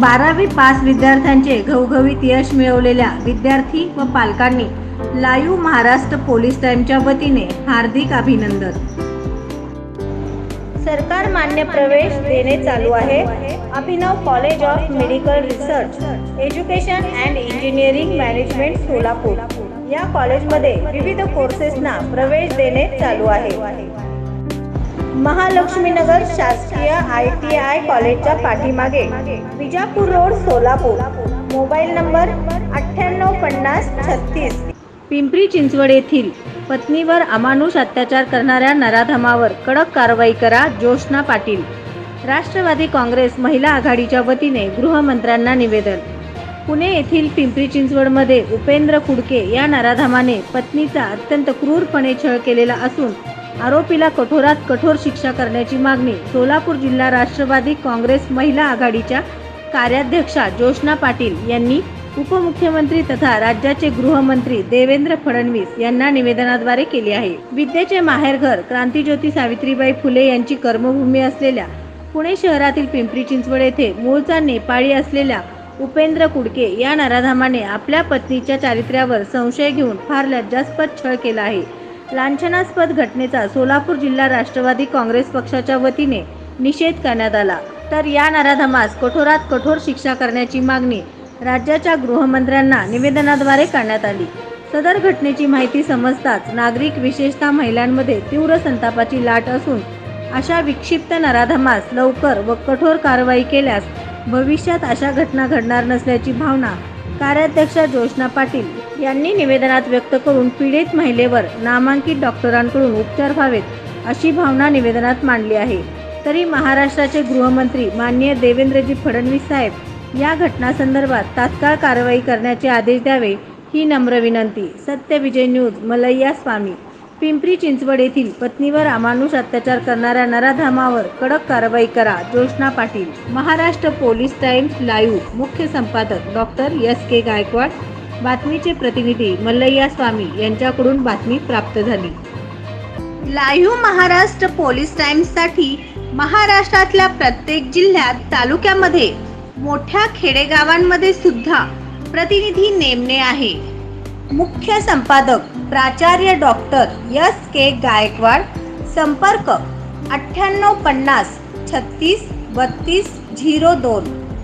बारावी पास विद्यार्थ्यांचे घवघवीत यश मिळवलेल्या विद्यार्थी व पालकांनी लाईव्ह महाराष्ट्र पोलीस टाईमच्या वतीने हार्दिक अभिनंदन. सरकार मान्य प्रवेश देणे चालू आहे. Abhinav college of medical research education and engineering management Solapur. या कॉलेजमध्ये विविध कोर्सेसना प्रवेश देणे चालू आहे. महालक्ष्मीनगर शासकीय आय टी आय कॉलेजच्या पाठीमागे Vijapur road Solapur. Mobile number अठ्ठ्याण्णव पन्नास छत्तीस. पिंपरी चिंचवड येथील पत्नीवर अमानुष अत्याचार करणाऱ्या नराधमावर कडक कारवाई करा ज्योत्ना पाटील. राष्ट्रवादी काँग्रेस महिला आघाडीच्या वतीने गृहमंत्र्यांना निवेदन. पुणे येथील पिंपरी चिंचवडमध्ये उपेंद्र कुडके या नराधमाने पत्नीचा अत्यंत क्रूरपणे छळ केलेला असून आरोपीला कठोरात कठोर शिक्षा करण्याची मागणी सोलापूर जिल्हा राष्ट्रवादी काँग्रेस महिला आघाडीच्या कार्याध्यक्षा ज्योत्ना पाटील यांनी उपमुख्यमंत्री तथा राज्याचे गृहमंत्री देवेंद्र फडणवीस यांना निवेदनाद्वारे केली आहे. विद्येचे माहेरघर क्रांतीज्योती सावित्रीबाई फुले यांची कर्मभूमी असलेल्या पुणे शहरातील पिंपरी चिंचवड येथे मूळचा नेपाळी असलेल्या उपेंद्र कुडके या नराधामाने आपल्या पत्नीच्या चारित्र्यावर संशय घेऊन फार लज्जास्पद छळ केला आहे. लांछनास्पद घटनेचा सोलापूर जिल्हा राष्ट्रवादी काँग्रेस पक्षाच्या वतीने निषेध करण्यात आला. तर या नराधमास कठोरात कठोर शिक्षा करण्याची मागणी राज्याच्या गृहमंत्र्यांना निवेदनाद्वारे करण्यात आली. सदर घटनेची माहिती समजताच नागरिक विशेषतः महिलांमध्ये तीव्र संतापाची लाट असून अशा विक्षिप्त नराधमास लवकर व कठोर कारवाई केल्यास भविष्यात अशा घटना घडणार नसल्याची भावना कार्याध्यक्षा जोशना पाटील यांनी निवेदनात व्यक्त करून पीडित महिलेवर नामांकित डॉक्टरांकडून उपचार व्हावेत अशी भावना निवेदनात मांडली आहे. तरी महाराष्ट्राचे गृहमंत्री माननीय देवेंद्रजी फडणवीस साहेब या घटनासंदर्भात तात्काळ कारवाई करण्याचे आदेश द्यावे ही नम्र विनंती. सत्यविजय न्यूज मलय्या स्वामी. पिंपरी चिंचवड येथील पत्नीवर अमानुष अत्याचार करणाऱ्या नराधामावर कडक कारवाई करा Joshna Patil. Maharashtra police times live मुख्य संपादक डॉक्टर एस के गायकवाड बातमीचे प्रतिनिधी मल्लय्या स्वामी यांच्याकडून बातमी प्राप्त झाली. लाईव्ह महाराष्ट्र पोलीस टाइम्ससाठी महाराष्ट्रातल्या प्रत्येक जिल्ह्यात तालुक्यामध्ये मोठ्या खेडेगावांमध्ये सुद्धा प्रतिनिधी नेमणे आहे. मुख्य संपादक प्राचार्य डॉक्टर एस के गायकवाड संपर्क अठ्ठ्याण्णव पन्नास छत्तीस बत्तीस झिरो दोन.